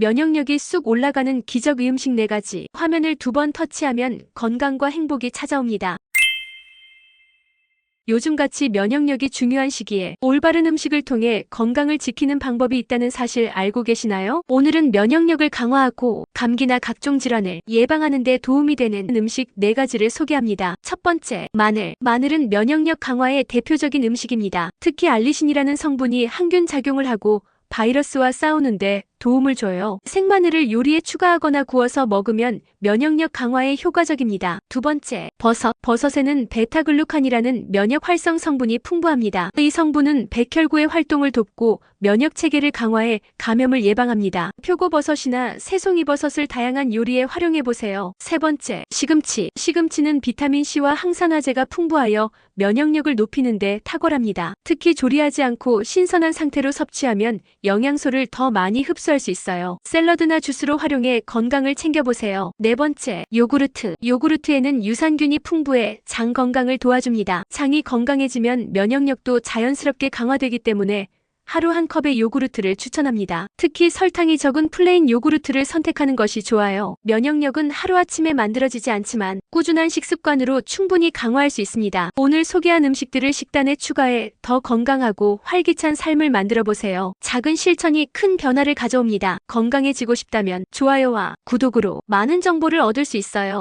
면역력이 쑥 올라가는 기적 음식 4가지. 화면을 두 번 터치하면 건강과 행복이 찾아옵니다. 요즘같이 면역력이 중요한 시기에 올바른 음식을 통해 건강을 지키는 방법이 있다는 사실 알고 계시나요? 오늘은 면역력을 강화하고 감기나 각종 질환을 예방하는 데 도움이 되는 음식 4가지를 소개합니다. 첫 번째, 마늘. 마늘은 면역력 강화의 대표적인 음식입니다. 특히 알리신이라는 성분이 항균 작용을 하고 바이러스와 싸우는데 도움을 줘요. 생마늘을 요리에 추가하거나 구워서 먹으면 면역력 강화에 효과적입니다. 두 번째, 버섯. 버섯에는 베타글루칸이라는 면역 활성 성분이 풍부합니다. 이 성분은 백혈구의 활동을 돕고 면역 체계를 강화해 감염을 예방합니다. 표고버섯이나 새송이버섯을 다양한 요리에 활용해 보세요. 세 번째, 시금치. 시금치는 비타민 C와 항산화제가 풍부하여 면역력을 높이는데 탁월합니다. 특히 조리하지 않고 신선한 상태로 섭취하면 영양소를 더 많이 흡수 할 수 있어요. 샐러드나 주스로 활용해 건강을 챙겨보세요. 네 번째, 요구르트. 요구르트에는 유산균이 풍부해 장 건강을 도와줍니다. 장이 건강해지면 면역력도 자연스럽게 강화되기 때문에 하루 한 컵의 요구르트를 추천합니다. 특히 설탕이 적은 플레인 요구르트를 선택하는 것이 좋아요. 면역력은 하루아침에 만들어지지 않지만 꾸준한 식습관으로 충분히 강화할 수 있습니다. 오늘 소개한 음식들을 식단에 추가해 더 건강하고 활기찬 삶을 만들어 보세요. 작은 실천이 큰 변화를 가져옵니다. 건강해지고 싶다면 좋아요와 구독으로 많은 정보를 얻을 수 있어요.